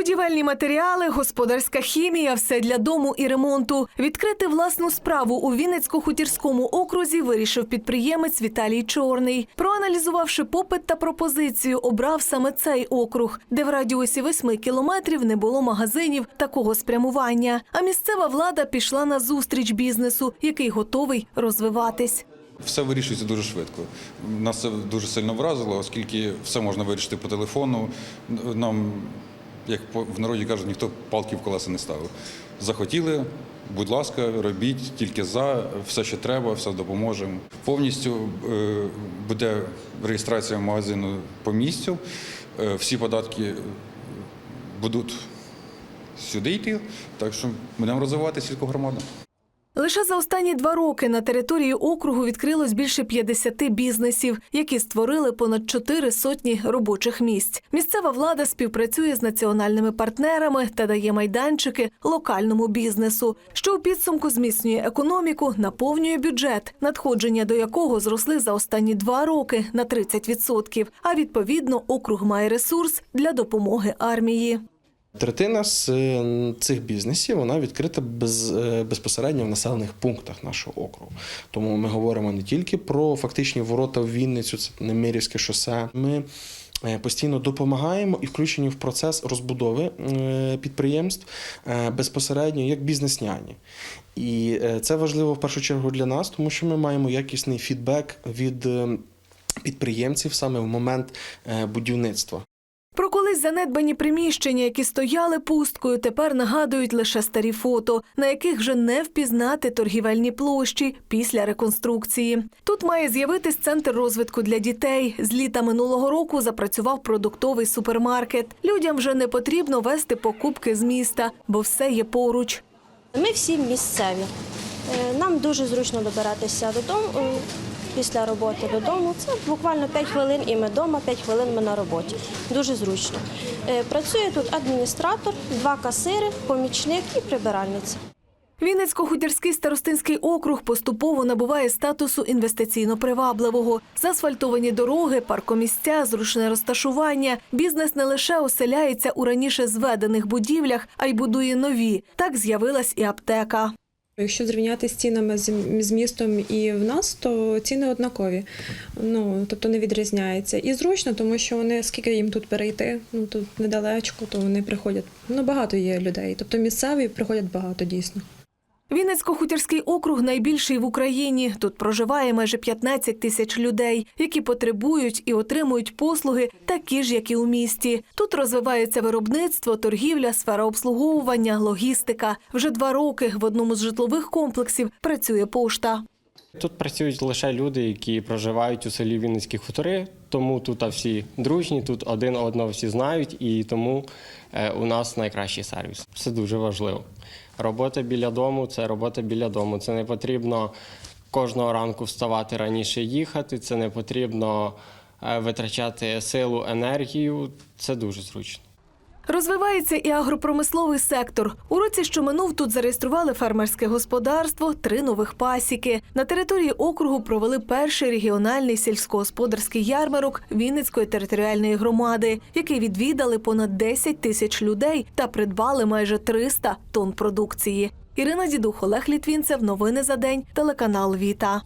Будівельні матеріали, господарська хімія, все для дому і ремонту. Відкрити власну справу у Вінницько-Хутірському окрузі вирішив підприємець Віталій Чорний. Проаналізувавши попит та пропозицію, обрав саме цей округ, де в радіусі восьми кілометрів не було магазинів такого спрямування. А місцева влада пішла на зустріч бізнесу, який готовий розвиватись. Все вирішується дуже швидко. Нас це дуже сильно вразило, оскільки все можна вирішити по телефону. Нам, як в народі кажуть, ніхто палки в колеса не ставив. Захотіли, будь ласка, робіть тільки за, все, що треба, все допоможемо. Повністю е, буде реєстрація магазину по місцю. Е, Всі податки будуть сюди йти, так що будемо розвивати сільську громаду. Лише за останні два роки на території округу відкрилось більше 50 бізнесів, які створили понад чотири сотні робочих місць. Місцева влада співпрацює з національними партнерами та дає майданчики локальному бізнесу, що у підсумку зміцнює економіку, наповнює бюджет, надходження до якого зросли за останні два роки на 30%. А відповідно, округ має ресурс для допомоги армії. Третина з е, цих бізнесів вона відкрита без, е, безпосередньо в населених пунктах нашого округу. Тому ми говоримо не тільки про фактичні ворота в Вінницю, це Немирівське шосе. Ми е, постійно допомагаємо і включені в процес розбудови підприємств безпосередньо як бізнес-няні. І це важливо в першу чергу для нас, тому що ми маємо якісний фідбек від підприємців саме в момент будівництва. Про колись занедбані приміщення, які стояли пусткою, тепер нагадують лише старі фото, на яких вже не впізнати торгівельні площі після реконструкції. Тут має з'явитись центр розвитку для дітей. З літа минулого року запрацював продуктовий супермаркет. Людям вже не потрібно вести покупки з міста, бо все є поруч. Ми всі місцеві. Е, Нам дуже зручно добиратися додому після роботи додому. Це буквально 5 хвилин і ми вдома, 5 хвилин ми на роботі. Дуже зручно. Е, Працює тут адміністратор, два касири, помічник і прибиральниця. Вінницько-хутірський старостинський округ поступово набуває статусу інвестиційно привабливого. Заасфальтовані дороги, паркомісця, зручне розташування. Бізнес не лише оселяється у раніше зведених будівлях, а й будує нові. Так з'явилась і аптека. Якщо зрівняти з цінами з, містом і в нас, то ціни однакові. Ну тобто не відрізняється. І зручно, тому що вони скільки їм тут перейти, ну тут недалечко, то вони приходять. Ну багато є людей. Тобто місцеві приходять багато дійсно. Вінницько-хутірський округ найбільший в Україні. Тут проживає майже 15 тисяч людей, які потребують і отримують послуги, такі ж, як і у місті. Тут розвивається виробництво, торгівля, сфера обслуговування, логістика. Вже два роки в одному з житлових комплексів працює пошта. Тут працюють лише люди, які проживають у селі Вінницькі хутори, тому тут всі дружні, тут один одного всі знають, і тому е, у нас найкращий сервіс. Це дуже важливо. Робота біля дому це робота біля дому. Це не потрібно кожного ранку вставати раніше їхати, це не потрібно е, витрачати силу, енергію. Це дуже зручно. Розвивається і агропромисловий сектор. У році, що минув, тут зареєстрували фермерське господарство, три нових пасіки. На території округу провели перший регіональний сільськогосподарський ярмарок Вінницької територіальної громади, який відвідали понад 10 тисяч людей та придбали майже 300 тонн продукції. Ірина Дідух, Олег Літвінцев. Новини за день. Телеканал Віта.